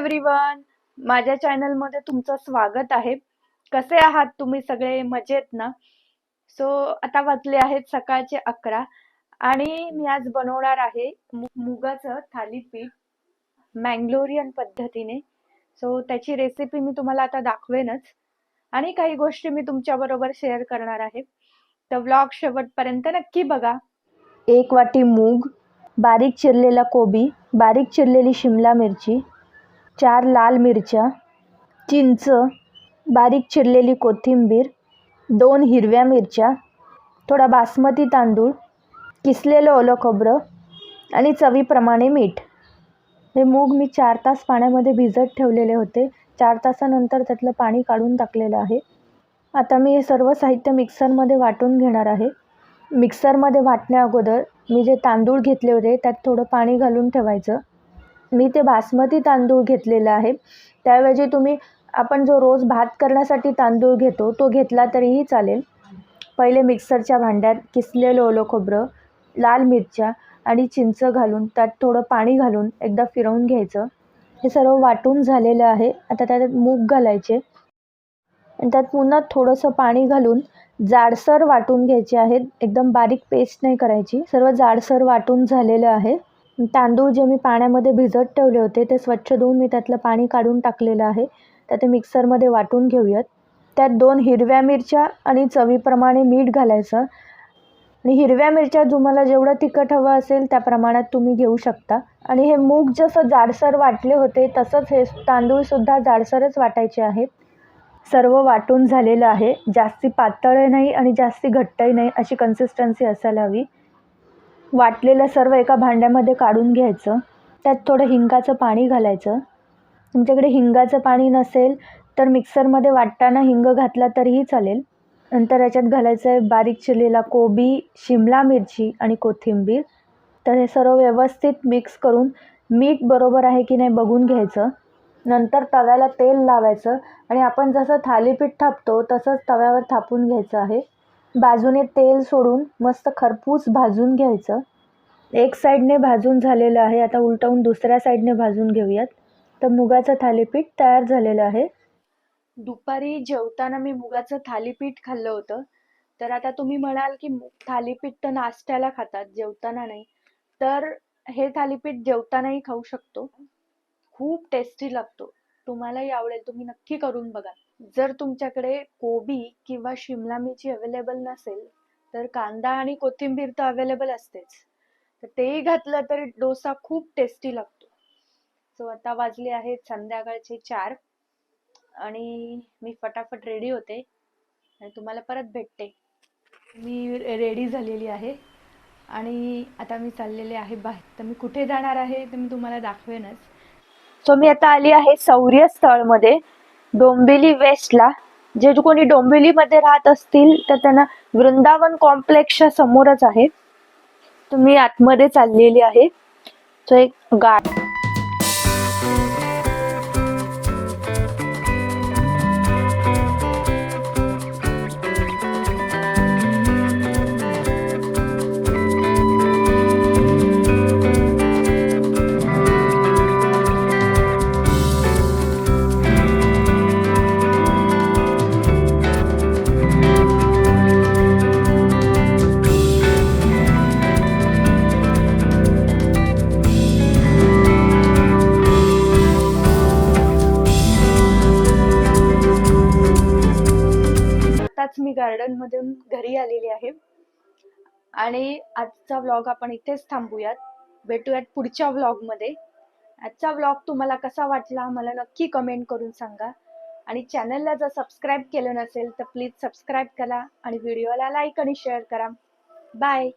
Everyone माझ्या चॅनलमध्ये तुमचं स्वागत आहे. कसे आहात तुम्ही सगळे? मजेत ना? सो आता वाजले आहेत सकाळचे अकरा आणि मी आज बनवणार आहे मुगाचं थालीपीठ मँगलोरियन पद्धतीने. सो त्याची रेसिपी मी तुम्हाला आता दाखवेनच. आणि काही गोष्टी मी तुमच्याबरोबर शेअर करणार आहे. तर व्लॉग शेवटपर्यंत नक्की बघा. एक वाटी मूग बारीक चिरलेला कोबी बारीक चिरलेली शिमला मिरची चार लाल मिरच्या चिंच बारीक चिरलेली कोथिंबीर दोन हिरव्या मिरच्या थोडा बासमती तांदूळ किसलेलं ओलं खोबरं आणि चवीप्रमाणे मीठ. हे मूग मी चार तास पाण्यामध्ये भिजत ठेवलेले होते. चार तासानंतर त्यातलं पाणी काढून टाकलेलं आहे. आता मी हे सर्व साहित्य मिक्सरमध्ये वाटून घेणार आहे. मिक्सरमध्ये वाटण्या अगोदर मी जे तांदूळ घेतले होते त्यात थोडं पाणी घालून ठेवायचं. मी ते बासमती तांदूळ घेतलेलं आहे. त्याऐवजी तुम्ही आपण जो रोज भात करण्यासाठी तांदूळ घेतो तो घेतला तरीही चालेल. पहिले मिक्सरच्या भांड्यात किसलेलं ओलं खोबरं लाल मिरच्या आणि चिंच घालून त्यात थोडं पाणी घालून एकदा फिरवून घ्यायचं. हे सर्व वाटून झालेलं आहे. आता त्यात मूग घालायचे. आणि त्यात पुन्हा थोडंसं पाणी घालून जाडसर वाटून घ्यायचे आहेत. एकदम बारीक पेस्ट नाही करायची. सर्व जाडसर वाटून झालेलं आहे. तांदूळ जे मी पाण्यामध्ये भिजत ठेवले होते ते स्वच्छ धुवून मी त्यातलं पाणी काढून टाकलेलं आहे. तर ते मिक्सरमध्ये वाटून घेऊयात. त्यात दोन हिरव्या मिरच्या आणि चवीप्रमाणे मीठ घालायचं. आणि हिरव्या मिरच्या तुम्हाला जेवढं तिखट हवं असेल त्या प्रमाणात तुम्ही घेऊ शकता. आणि हे मूग जसं जाडसर वाटले होते तसंच हे तांदूळसुद्धा जाडसरच वाटायचे आहेत. सर्व वाटून झालेलं आहे. जास्ती पातळही नाही आणि जास्ती घट्टही नाही अशी कन्सिस्टन्सी असायला हवी. वाटलेलं सर्व एका भांड्यामध्ये काढून घ्यायचं. त्यात थोडं हिंगाचं पाणी घालायचं. तुमच्याकडे हिंगाचं पाणी नसेल तर मिक्सरमध्ये वाटताना हिंग घातला तरीही चालेल. नंतर याच्यात घालायचं आहे बारीक चिरलेला कोबी शिमला मिरची आणि कोथिंबीर. तर हे सर्व व्यवस्थित मिक्स करून मीठ बरोबर आहे की नाही बघून घ्यायचं. नंतर तव्याला तेल लावायचं आणि आपण जसं थालीपीठ थापतो तसंच तव्यावर थापून घ्यायचं आहे. बाजूने तेल सोडून मस्त खरपूस भाजून घ्यायचं. एक साईडने भाजून झालेलं आहे. आता उलटवून दुसऱ्या साईडने भाजून घेऊयात. तर मुगाचं थालीपीठ तयार झालेलं आहे. दुपारी जेवताना मी मुगाचं थालीपीठ खाल्लं होतं. तर आता तुम्ही म्हणाल की थालीपीठ तर नाश्त्याला खातात जेवताना नाही. तर हे थालीपीठ जेवतानाही खाऊ शकतो. खूप टेस्टी लागतो. तुम्हालाही आवडेल. तुम्ही नक्की करून बघा. जर तुमच्याकडे कोबी किंवा शिमला मिरची अवेलेबल नसेल तर कांदा आणि कोथिंबीर तर अवेलेबल असतेच. तर तेही घातलं तरी डोसा खूप टेस्टी लागतो. सो आता वाजले आहेत संध्याकाळचे चार आणि मी फटाफट रेडी होते आणि तुम्हाला परत भेटते. मी रेडी झालेली आहे आणि आता मी चाललेले आहे बाहेर. तर मी कुठे जाणार आहे ते मी तुम्हाला दाखवेनच. सो मी आता आली आहे शौर्य स्थळमध्ये डोंबिवली वेस्टला जे कोणी डोंबिवलीमध्ये राहत असतील तर त्यांना वृंदावन कॉम्प्लेक्सच्या समोरच आहे. तुम्ही आतमध्ये चाललेली आहे. सो एक गाड गार्डन मधून घरी आलेली आहे. आणि आजचा व्लॉग आपण इथेच थांबूयात. भेटूयात पुढच्या व्लॉगमध्ये. आजचा व्लॉग तुम्हाला कसा वाटला मला नक्की कमेंट करून सांगा. आणि चॅनलला जर सबस्क्राईब केलं नसेल तर प्लीज सबस्क्राईब करा आणि व्हिडिओला लाईक आणि शेअर करा. बाय